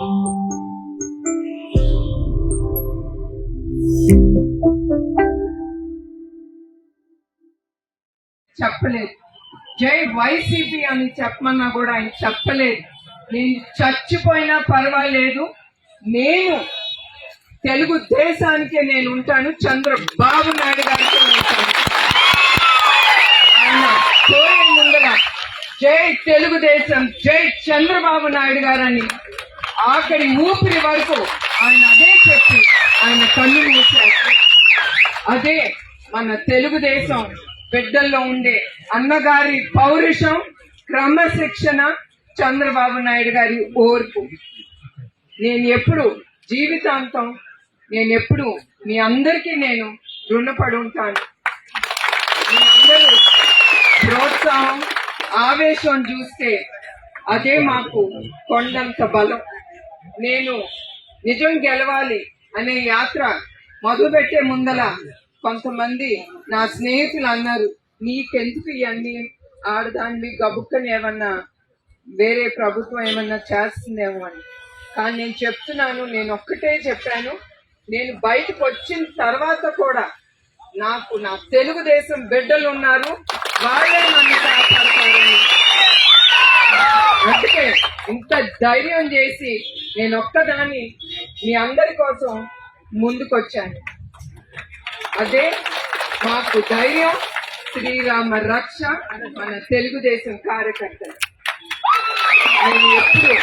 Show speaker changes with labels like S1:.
S1: చెప్పలేదు. జై వైసీపీ అని చెప్పమన్నా కూడా ఆయన చెప్పలేదు. నేను చచ్చిపోయినా పర్వాలేదు. నేను తెలుగు దేశానికే నేను ఉంటాను. చంద్రబాబు నాయుడు గారికి ఉంటాను. ఆయన పోయే ముందర జై తెలుగుదేశం జై చంద్రబాబు నాయుడు గారని ఆఖరి ఊపిరి వరకు ఆయన అదే చెప్పి ఆయన కళ్ళు మూసారు అదే మన తెలుగుదేశం బిడ్డల్లో ఉండే అన్నగారి పౌరుషం క్రమశిక్షణ చంద్రబాబు నాయుడు గారి ఓర్పు. నేను ఎప్పుడు జీవితాంతం నేను ఎప్పుడు మీ అందరికీ నేను రుణపడి ఉంటాను. మీ అందరూ ప్రోత్సాహం ఆవేశం చూస్తే అదే మాకు కొండంత బలం. నేను నిజం గెలవాలి అనే యాత్ర మొదలుపెట్టే ముందల కొంతమంది నా స్నేహితులు అన్నారు నీకెందుకు ఇవన్నీ? ఆడదాన్ని గబుక్కని ఏమన్నా వేరే ప్రభుత్వం ఏమన్నా చేస్తుందేమో అని. కానీ నేను చెప్తున్నాను నేను ఒక్కటే చెప్పాను నేను బయటకు వచ్చిన తర్వాత కూడా నాకు నా తెలుగుదేశం బిడ్డలు ఉన్నారు వాళ్ళే అందుకే ఇంత ధైర్యం చేసి నేను ఒక్కదాన్ని మీ అందరి కోసం ముందుకొచ్చాను? అదే మాకు ధైర్యం శ్రీరామ రక్ష మన తెలుగుదేశం కార్యకర్తలు. నేను ఎప్పుడు